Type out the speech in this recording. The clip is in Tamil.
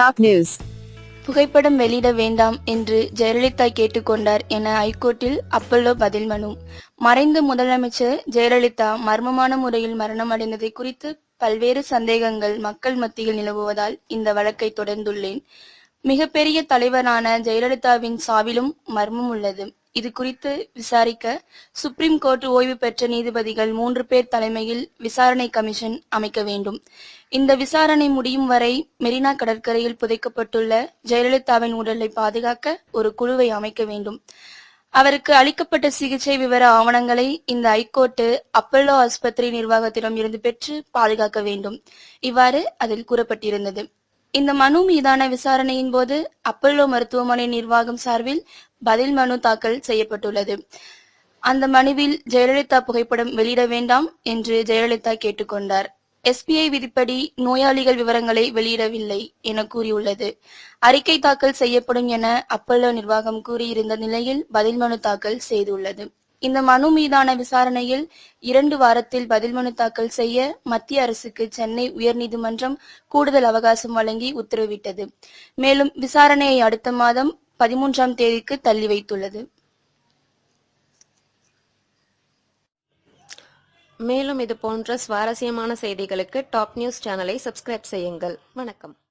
டாப் நியூஸ் புகைப்படம் வெளியிட வேண்டாம் என்று ஜெயலலிதா கேட்டுக்கொண்டார் என ஐகோர்ட்டில் அப்பல்லோ பதில் மனு. மறைந்த முதலமைச்சர் ஜெயலலிதா மர்மமான முறையில் மரணமடைந்ததை குறித்து பல்வேறு சந்தேகங்கள் மக்கள் மத்தியில் நிலவுவதால் இந்த வழக்கை தொடர்ந்துள்ளேன். மிகப்பெரிய தலைவரான ஜெயலலிதாவின் சாவிலும் மர்மம் உள்ளது. இது குறித்து விசாரிக்க சுப்ரீம் கோர்ட் ஓய்வு பெற்ற நீதிபதிகள் மூன்று பேர் தலைமையில் விசாரணை கமிஷன் அமைக்க வேண்டும். இந்த விசாரணை முடியும் வரை மெரினா கடற்கரையில் புதைக்கப்பட்டுள்ள ஜெயலலிதாவின் உடலை பாதுகாக்க ஒரு குழுவை அமைக்க வேண்டும். அவருக்கு அளிக்கப்பட்ட சிகிச்சை விவர ஆவணங்களை இந்த ஐகோர்ட்டு அப்பல்லோ ஆஸ்பத்திரி நிர்வாகத்திடம் இருந்து பெற்று பாதுகாக்க வேண்டும். இவ்வாறு அதில் கூறப்பட்டிருந்தது. இந்த மனு மீதான விசாரணையின் போது அப்பல்லோ மருத்துவமனை நிர்வாகம் சார்பில் பதில் மனு தாக்கல் செய்யப்பட்டுள்ளது. அந்த மனுவில் ஜெயலலிதா புகைப்படம் வெளியிட வேண்டாம் என்று ஜெயலலிதா கேட்டுக்கொண்டார். எஸ்பிஐ விதிப்படி நோயாளிகள் விவரங்களை வெளியிடவில்லை என கூறியுள்ளது. அறிக்கை தாக்கல் செய்யப்படும் என அப்பல்லோ நிர்வாகம் கூறியிருந்த நிலையில் பதில் மனு தாக்கல் செய்துள்ளது. இந்த மனு மீதான விசாரணையில் இரண்டு வாரத்தில் பதில் மனு தாக்கல் செய்ய மத்திய அரசுக்கு சென்னை உயர்நீதிமன்றம் கூடுதல் அவகாசம் வழங்கி உத்தரவிட்டது. மேலும் விசாரணையை அடுத்த மாதம் பதிமூன்றாம் தேதிக்கு தள்ளி வைத்துள்ளது. மேலும் இது போன்ற சுவாரஸ்யமான செய்திகளுக்கு டாப் நியூஸ் சேனலை சப்ஸ்கிரைப் செய்யுங்கள். வணக்கம்.